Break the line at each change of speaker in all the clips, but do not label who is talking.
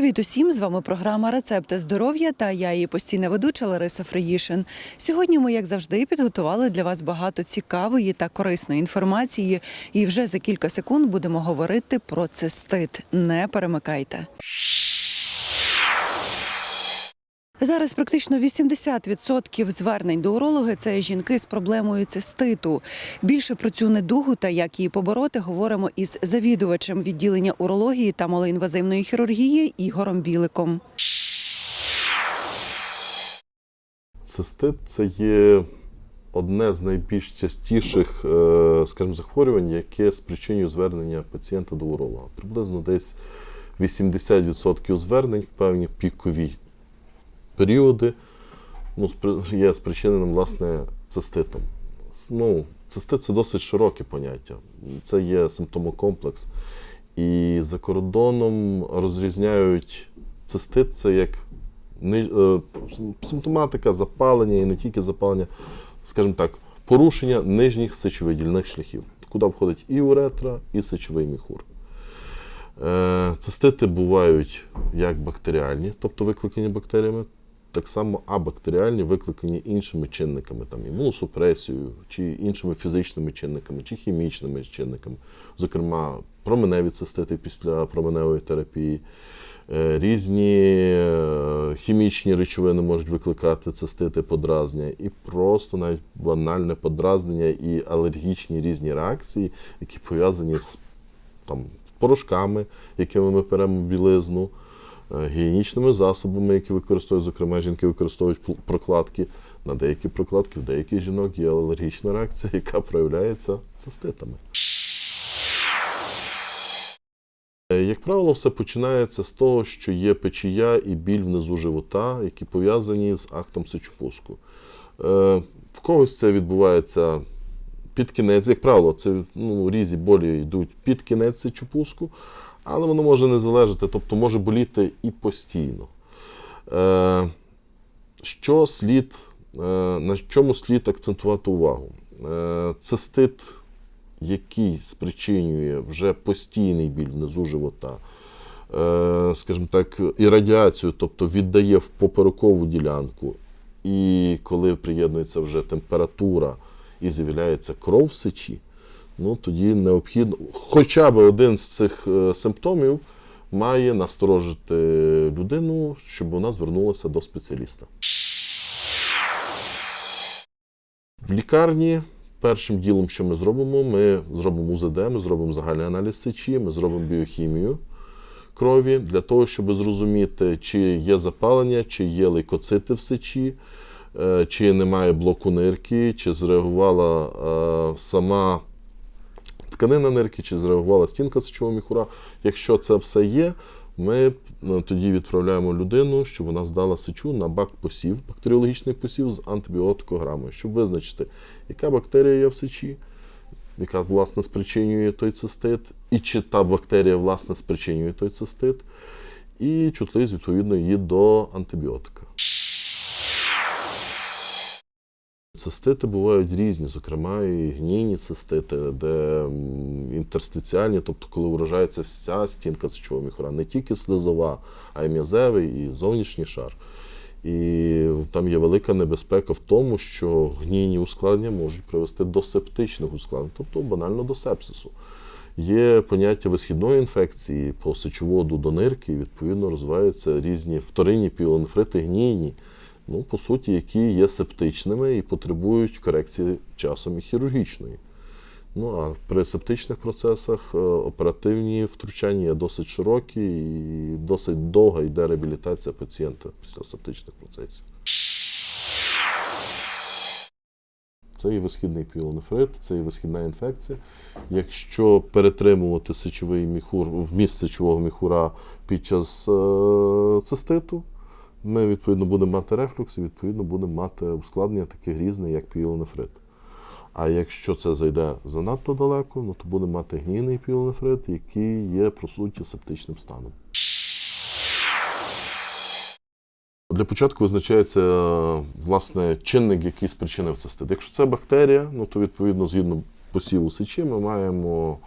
Привіт усім! З вами програма Рецепти здоров'я та я її постійна ведуча Лариса Фриїшин. Сьогодні ми, як завжди, підготували для вас багато цікавої та корисної інформації. І вже за кілька секунд будемо говорити про цистит. Не перемикайте. Зараз практично 80% звернень до уролога це жінки з проблемою циститу. Більше про цю недугу та як її побороти говоримо із завідувачем відділення урології та малоінвазивної хірургії Ігорем Біликом.
Цистит це є одне з найбільш частіших, е, скажімо, захворювань, яке спричинює звернення пацієнта до уролога. Приблизно десь 80% звернень в певні пікові періоди ну, є спричиненим власне циститом. Ну, цистит це досить широке поняття. Це є симптомокомплекс. І за кордоном розрізняють цистит це як е, сим- симптоматика запалення і не тільки запалення, скажімо так, порушення нижніх сечовидільних шляхів, куди входить і уретра, і сечовий міхур. Е, Цистити бувають як бактеріальні, тобто викликані бактеріями, так само абактеріальні, викликані іншими чинниками, там, імуносупресією, чи іншими фізичними чинниками, чи хімічними чинниками, зокрема, променеві цистити після променевої терапії. Е, Різні е, хімічні речовини можуть викликати цистити, подразнення, і просто навіть банальне подразнення і алергічні різні реакції, які пов'язані з там, порошками, якими ми перемо білизну, гігієнічними засобами, які використовують, зокрема, жінки використовують прокладки. На деякі прокладки в деяких жінок є алергічна реакція, яка проявляється циститами. Е, Як правило, все починається з того, що є печія і біль внизу живота, які пов'язані з актом сечопуску. Е, В когось це відбувається під кінець, як правило, це ну, різі болі йдуть під кінець сечопуску, але воно може не залежати, тобто може боліти і постійно. Е, Що слід, е, на чому слід акцентувати увагу? Е, Цистит, який спричинює вже постійний біль внизу живота, скажімо так, і радіацію, тобто віддає в поперекову ділянку, і коли приєднується вже температура і з'являється кров в сечі, ну тоді необхідно, хоча б один з цих е, симптомів має насторожити людину, щоб вона звернулася до спеціаліста. В лікарні першим ділом, що ми зробимо, ми зробимо УЗД, ми зробимо загальний аналіз сечі, ми зробимо біохімію крові для того, щоб зрозуміти, чи є запалення, чи є лейкоцити в сечі, е, чи немає блоку нирки, чи зреагувала е, сама тканина нирки, чи зреагувала стінка сечового міхура. Якщо це все є, ми ну, тоді відправляємо людину, щоб вона здала сечу на бак посів, бактеріологічний посів з антибіотикограмою, щоб визначити, яка бактерія є в сечі, яка власне спричинює той цистит, і чи та бактерія власне спричинює той цистит, і чутливість відповідно її до антибіотика. Цистити бувають різні, зокрема і гнійні цистити, де інтерстиціальні, тобто коли вражається вся стінка сечового міхура, не тільки слизова, а й м'язевий і зовнішній шар. І там є велика небезпека в тому, що гнійні ускладнення можуть привести до септичних ускладнень, тобто банально до сепсису. Є поняття висхідної інфекції по сечоводу до нирки, і відповідно розвиваються різні вторинні піонефрити гнійні, ну, по суті, які є септичними і потребують корекції часом і хірургічної. Ну а при септичних процесах е, оперативні втручання є досить широкі і досить довга йде реабілітація пацієнта після септичних процесів. Це є висхідний піонефрит, це є висхідна інфекція. Якщо перетримувати сечовий міхур, вміст сечового міхура під час е, циститу, ми відповідно будемо мати рефлюкс і відповідно будемо мати ускладнення таке грізне, як піонефрит. А якщо це зайде занадто далеко, ну то будемо мати гнійний піонефрит, який є, по суті, септичним станом. Для початку визначається власне чинник, який спричинив цистит. Якщо це бактерія, ну то відповідно згідно посіву сечі ми маємо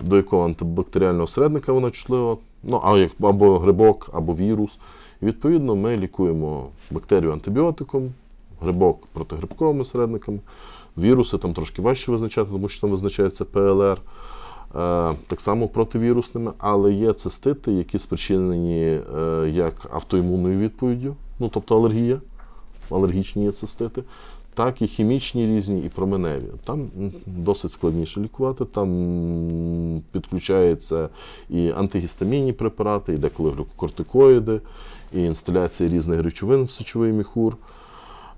до якого антибактеріального середника вона чутлива, Ну, або грибок, або вірус. І відповідно ми лікуємо бактерію антибіотиком, грибок протигрибковими середниками, віруси там трошки важче визначати, тому що там визначається ПЛР. Е, Так само противірусними, але є цистити, які спричинені е, як автоімунною відповіддю, ну тобто алергія, алергічні є цистити, так і хімічні різні, і променеві. Там досить складніше лікувати. Там підключаються і антигістамінні препарати, і деколи глюкокортикоїди, і інсталяція різних речовин в сечовий міхур.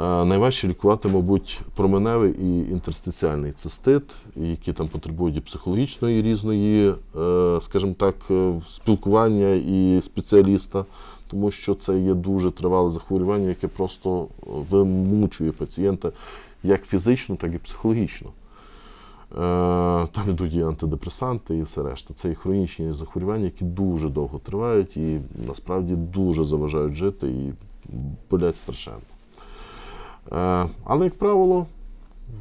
Е, Найважче лікувати, мабуть, променевий і інтерстиціальний цистит, які там потребують і психологічної різної, е, скажімо так, е, спілкування і спеціаліста, тому що це є дуже тривале захворювання, яке просто вимучує пацієнта як фізично, так і психологічно. Е, Там йдуть і антидепресанти, і все решта. Це і хронічні захворювання, які дуже довго тривають і насправді дуже заважають жити і болять страшенно. Е, Але, як правило,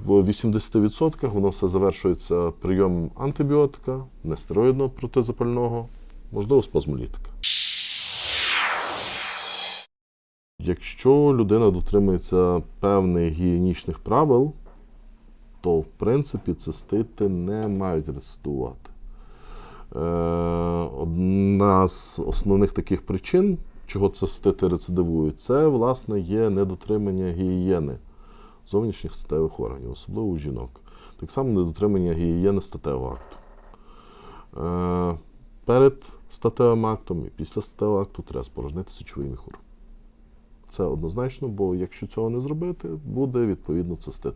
в 80% воно все завершується прийомом антибіотика, нестероїдного протизапального, можливо, спазмолітика. Якщо людина дотримується певних гігієнічних правил, то в принципі цистити не мають рецидувати. Е, Одна з основних таких причин, чого цистити рецидивують, це власне є недотримання гігієни зовнішніх статевих органів, особливо у жінок. Так само недотримання гігієни статевого акту. Е, Перед статевим актом і після статевого акту треба спорожнити сечовий міхур. Це однозначно, бо якщо цього не зробити, буде відповідно цистит.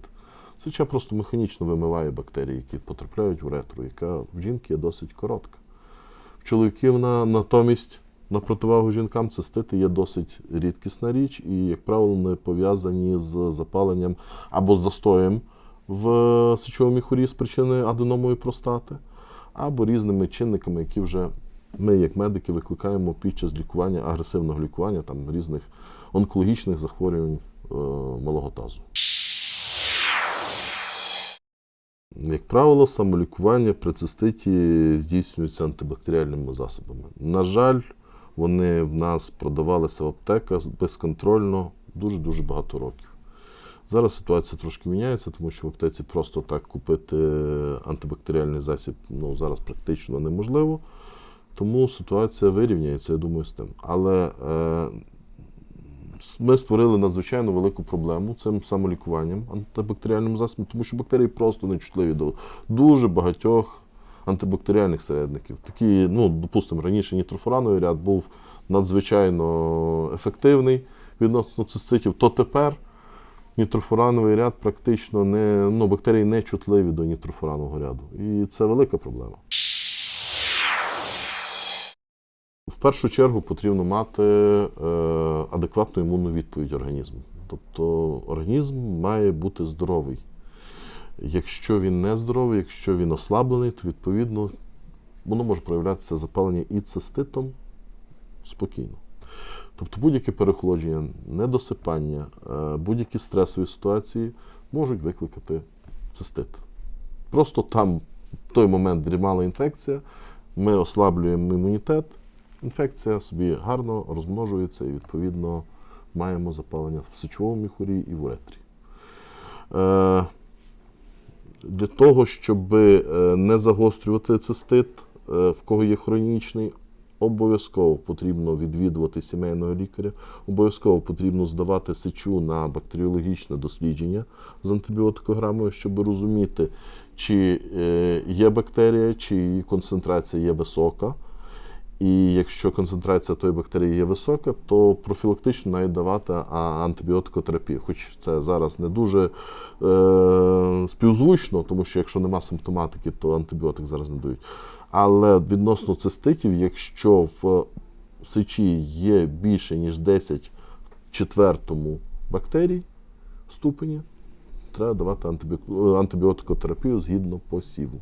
Сеча просто механічно вимиває бактерії, які потрапляють в уретру, яка в жінки є досить коротка. В чоловіків вона натомість на противагу жінкам цистити є досить рідкісна річ і, як правило, не пов'язані з запаленням або з застоєм в сечовому міхурі з причини аденомої простати, або різними чинниками, які вже ми, як медики, викликаємо під час лікування, агресивного лікування там, різних онкологічних захворювань е, малого тазу. Як правило, самолікування при циститі здійснюється антибактеріальними засобами. На жаль, вони в нас продавалися в аптеках безконтрольно дуже-дуже багато років. Зараз ситуація трошки міняється, тому що в аптеці просто так купити антибактеріальний засіб ну, зараз практично неможливо. Тому ситуація вирівняється, я думаю, з тим. Але е, ми створили надзвичайно велику проблему цим самолікуванням антибактеріальним засобом, тому що бактерії просто не чутливі до дуже багатьох антибактеріальних середників. Такі, ну, допустимо, раніше нітрофурановий ряд був надзвичайно ефективний відносно циститів, то тепер нітрофурановий ряд практично не ну, бактерії не чутливі до нітрофуранового ряду. І це велика проблема. Першу чергу потрібно мати е, адекватну імунну відповідь організму. Тобто організм має бути здоровий. Якщо він не здоровий, якщо він ослаблений, то відповідно воно може проявлятися запалення і циститом спокійно. Тобто будь-яке переохолодження, недосипання, е, будь-які стресові ситуації можуть викликати цистит. Просто там в той момент дрімала інфекція, ми ослаблюємо імунітет, інфекція собі гарно розмножується і, відповідно, маємо запалення в сечовому міхурі і в уретрі. Е, Для того, щоб е, не загострювати цистит, е, в кого є хронічний, обов'язково потрібно відвідувати сімейного лікаря, обов'язково потрібно здавати сечу на бактеріологічне дослідження з антибіотикограмою, щоб розуміти, чи є бактерія, чи її концентрація є висока. І якщо концентрація тої бактерії є висока, то профілактично навіть давати антибіотикотерапію. Хоч це зараз не дуже е, співзвучно, тому що якщо нема симптоматики, то антибіотик зараз не дають. Але відносно циститів, якщо в сечі є більше, ніж 10 в четвертому бактерій ступені, треба давати антибіотикотерапію згідно посіву.